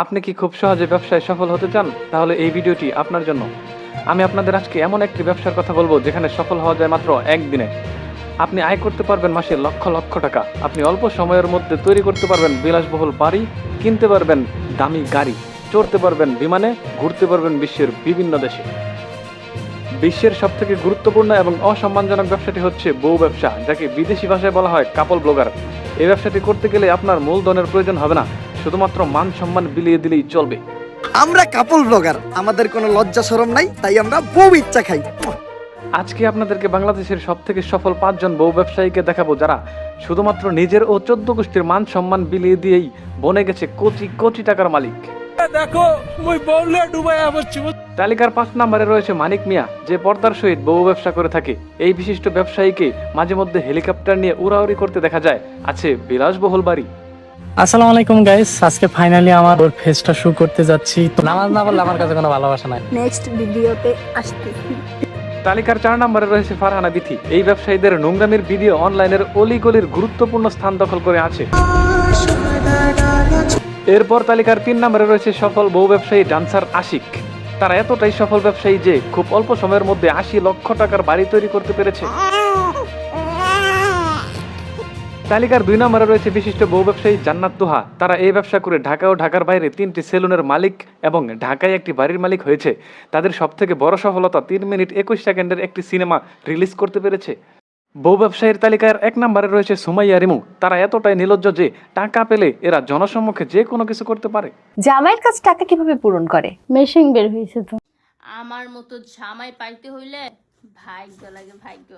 আপনি কি খুব সহজে ব্যবসায় সফল হতে চান? তাহলে এই ভিডিওটি আপনার জন্য। আমি আপনাদের আজকে এমন একটি ব্যবসার কথা বলব যেখানে সফল হওয়া যায় মাত্র একদিনে। আপনি আয় করতে পারবেন মাসে লক্ষ লক্ষ টাকা। আপনি অল্প সময়ের মধ্যে তৈরি করতে পারবেন বিলাসবহুল বাড়ি, কিনতে পারবেন দামি গাড়ি, চড়তে পারবেন বিমানে, ঘুরতে পারবেন বিশ্বের বিভিন্ন দেশে। বিশ্বের সব থেকে গুরুত্বপূর্ণ এবং অসম্মানজনক ব্যবসাটি হচ্ছে বউ ব্যবসা, যাকে বিদেশি ভাষায় বলা হয় কাপল ব্লগার। এই ব্যবসাটি করতে গেলে আপনার মূলধনের প্রয়োজন হবে না। শুধুমাত্র মান সম্মান বিলিয়ে দিলেই চলবে। আমরা কাপল ব্লগার আমাদের কোনো লজ্জা শরম নাই তাই আমরা বউ ইচ্ছা খাই। আজকে আপনাদেরকে বাংলাদেশের সব থেকে সফল পাঁচজন বউ ব্যবসায়ীকে দেখাবো যারা শুধুমাত্র নিজের ও চোদ্দ গোষ্ঠীর মান সম্মান বিলিয়ে দিয়েই বনে গেছে কোটি কোটি টাকার মালিক। দেখো মুই বললে ডুবাইয়া বসছি তালিকার পাঁচ নম্বরে রয়েছে মানিক মিয়া যে পর্দার সহিত বউ ব্যবসা করে থাকে। এই বিশিষ্ট ব্যবসায়ীকে মাঝে মধ্যে হেলিকপ্টার নিয়ে উড়াউড়ি করতে দেখা যায়। আছে বিলাসবহুল বাড়ি। আসসালামু আলাইকুম গাইস আজকে ফাইনালি আমার ওর ফেসটা শু করতে যাচ্ছি। তো নামাজ না পড়লে আমার কাছে কোনো ভালোবাসা নাই। নেক্সট ভিডিওতে আসতেছি তালিকার চার নম্বরে রয়েছে ফারহানা বিথি। এই ব্যবসায়ীদের নোংরামির ভিডিও অনলাইনের অলিগলির গুরুত্বপূর্ণ স্থান দখল করে আছে। এরপর তালিকার তিন নম্বরে রয়েছে সফল বউ ব্যবসায়ী ডান্সার আশিক। তারা এতটাই সফল ব্যবসায়ী যে খুব অল্প সময়ের মধ্যে আশি লক্ষ টাকার বাড়ি তৈরি করতে পেরেছে। তালিকার দুই নম্বরে রয়েছে বিশিষ্ট বউ ব্যবসায়ী জান্নাত দোহা তারা এই ব্যবসা করে ঢাকা ও ঢাকার বাইরে তিনটি সেলুনের মালিক এবং ঢাকায় একটি বাড়ির মালিক হয়েছে। তাদের সব থেকে বড় সফলতা তিন মিনিট একুশ সেকেন্ডের একটি সিনেমা রিলিজ করতে পেরেছে। বউ ব্যবসায়ীর তালিকার এক নম্বরে রয়েছে সুমাইয়া রিমু। তারা এতটাই নিলজ্জ যে টাকা পেলে এরা জনসম্মুখে যে কোনো কিছু করতে পারে। জামাইয়ের কাছে টাকা কীভাবে পূরণ করে? মেশিন বের হয়েছে তো। আমার মতো জামাই পাইতে হইলে ভাগ্য লাগে ভাগ্য।